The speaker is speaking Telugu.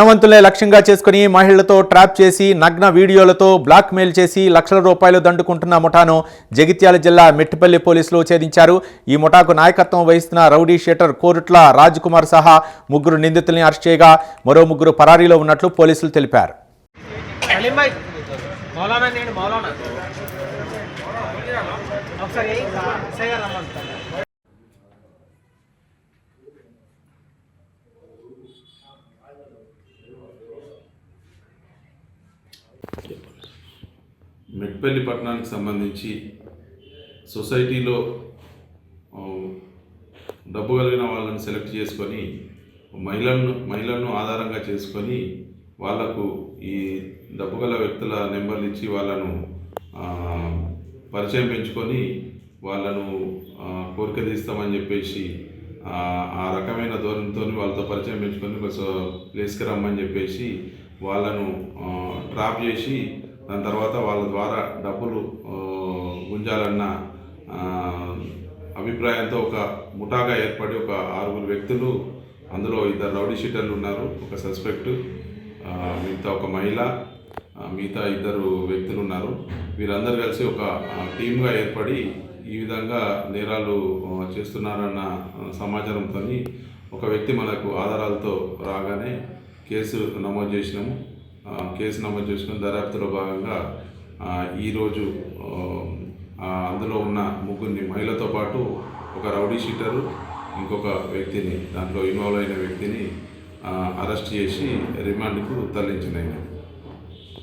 ధనవంతులే లక్ష్యంగా చేసుకుని మహిళలతో ట్రాప్ చేసి నగ్న వీడియోలతో బ్లాక్ మెయిల్ చేసి లక్షల రూపాయలు దండుకుంటున్న ముఠాను జగిత్యాల జిల్లా మెట్టిపల్లి పోలీసులు ఛేదించారు. ఈ ముఠాకు నాయకత్వం వహిస్తున్న రౌడీ షేటర్ కోరుట్ల రాజ్ కుమార్ సహా ముగ్గురు నిందితుల్ని అరెస్ట్ చేయగా మరో ముగ్గురు పరారీలో ఉన్నట్లు పోలీసులు తెలిపారు. మెట్పల్లి పట్టణానికి సంబంధించి సొసైటీలో డబ్బు కలిగిన వాళ్ళని సెలెక్ట్ చేసుకొని మహిళలను మహిళలను ఆధారంగా చేసుకొని వాళ్ళకు ఈ డబ్బు గల వ్యక్తుల నెంబర్లు ఇచ్చి వాళ్ళను పరిచయం పెంచుకొని వాళ్ళను కోరిక తీస్తామని చెప్పేసి ఆ, రకమైన ధోరణితో వాళ్ళతో పరిచయం పెంచుకొని సో- ప్లేస్కి రమ్మని చెప్పేసి వాళ్ళను ట్రాప్ చేసి దాని తర్వాత వాళ్ళ ద్వారా డబ్బులు గుంజాలన్న అభిప్రాయంతో ఒక ముఠాగా ఏర్పడి ఒక ఆరుగురు వ్యక్తులు అందులో ఇద్దరు రౌడీ షీటర్లు ఉన్నారు ఒక సస్పెక్ట్ మిగతా ఒక మహిళ మిగతా ఇద్దరు వ్యక్తులు ఉన్నారు. వీరందరూ కలిసి ఒక టీమ్గా ఏర్పడి ఈ విధంగా నేరాలు చేస్తున్నారన్న సమాచారంతో ఒక వ్యక్తి మనకు ఆధారాలతో రాగానే కేసు నమోదు చేసినాము. కేసు నమోదు చేసుకుని దర్యాప్తులో భాగంగా ఈరోజు అందులో ఉన్న ముగ్గురిని మహిళతో పాటు ఒక రౌడీ షీటరు ఇంకొక వ్యక్తిని దాంట్లో ఇన్వాల్వ్ అయిన వ్యక్తిని అరెస్ట్ చేసి రిమాండ్కు తరలించినాయి